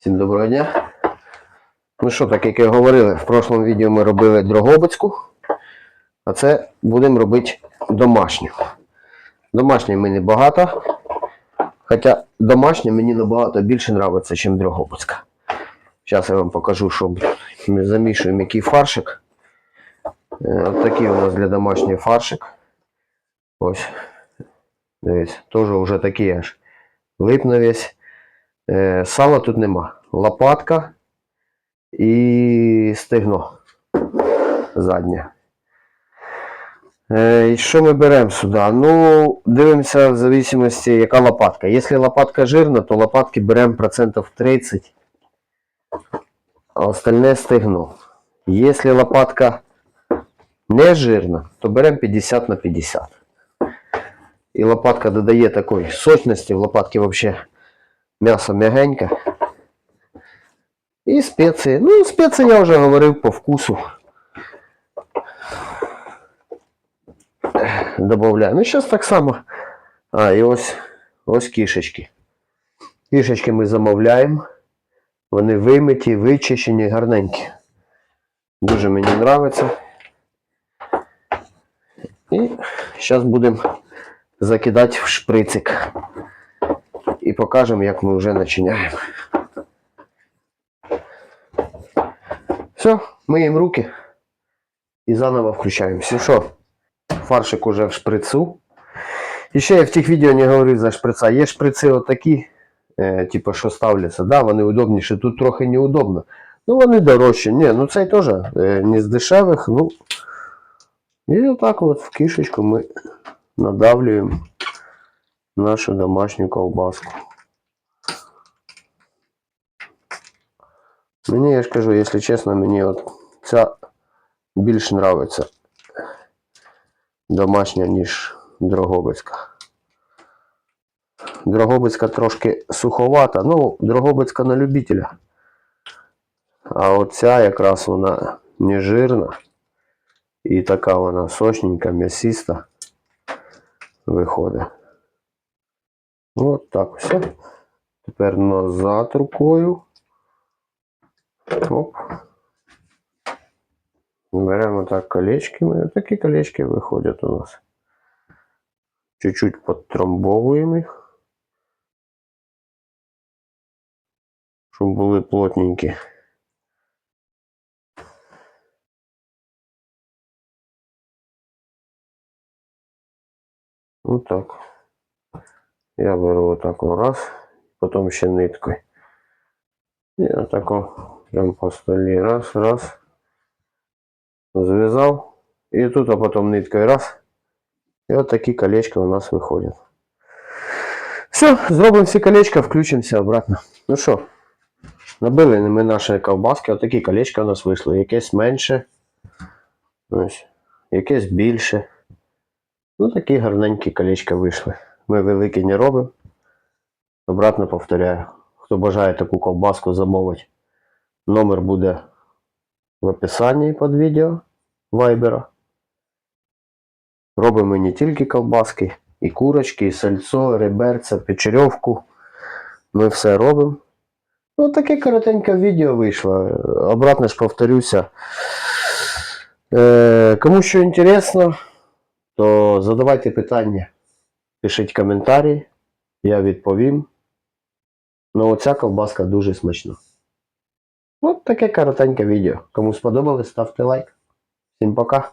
Всім доброго дня. Ну що, так як і говорили, в прошлому відео ми робили дрогобицьку, а це будемо робити домашню. Домашньої мені багато, хоча домашня мені набагато більше подобається, ніж дрогобицька. Зараз я вам покажу, що ми замішуємо який фаршик. Е, От такий у нас для домашнього фаршик. Ось. Дивіться, теж вже такий аж липне весь. Е, Сала тут нема. Лопатка і стегно заднє. Е, І що ми беремо сюди? Ну, дивимося в зависимості, яка лопатка. Якщо лопатка жирна, то лопатки беремо процентів 30, а остальне стегно. Якщо лопатка не жирна, то беремо 50 на 50. І лопатка додає такої сочності, в лопатки взагалі м'ясо м'ягеньке. І спеції. Ну, спеції я вже говорив по вкусу. Добавляю. Ну, зараз так само. А, і ось, ось кішечки. Кішечки ми замовляємо. Вони вимиті, вичищені, гарненькі. Дуже мені подобається. І зараз будемо закидати в шприцик. І покажемо, як ми вже начиняємо. Все, миємо руки і заново включаємося. Що, фаршик уже в шприцу. І ще я в тих відео не говорив за шприца. Є шприци отакі, е, типу, що ставляться. Да, вони удобніші. Тут трохи неудобно. Ну, вони дорожчі. Ні, ну цей теж е, не з дешевих. Ну, і отак от в кишечку ми надавлюємо нашу домашню ковбаску. Мені, я ж кажу, якщо чесно, мені от ця більш нравиться домашня, ніж Дрогобицька. Дрогобицька трошки суховата, ну, Дрогобицька на любителя. А оця якраз вона не жирна. І така вона сочненька, м'ясиста виходить. От так все. Тепер назад рукою. Оп. Беремо так колечки. Такі колечки виходять у нас. Чуть-чуть подтрамбовуємо їх. Щоб були плотненькі. Отак. Я беру отако раз, потім ще ниткою. І отако прям по столі раз, раз. Зв'язав. І тут, а потім ниткою раз. І от такі колечка у нас виходять. Все, зробимо всі колечка, включимося обратно. Ну що, набили ми наші ковбаски, отакі колечка у нас вийшли. Якесь менше. Якесь більше. Ну, такі гарненькі колечка вийшли. Ми великі не робимо. Обратно повторяю. Хто бажає таку ковбаску замовити, номер буде в описанні під відео вайбера. Робимо не тільки ковбаски, і курочки, і сальцо, реберця, печерьовку. Ми все робимо. Ну, таке коротеньке відео вийшло. Обратно ж повторюся. Е, кому що інтересно, то задавайте питання, пишіть коментарі, я відповім. Ну, оця ковбаска дуже смачна. Ну, таке коротеньке відео. Кому сподобалось, ставте лайк. Всім пока.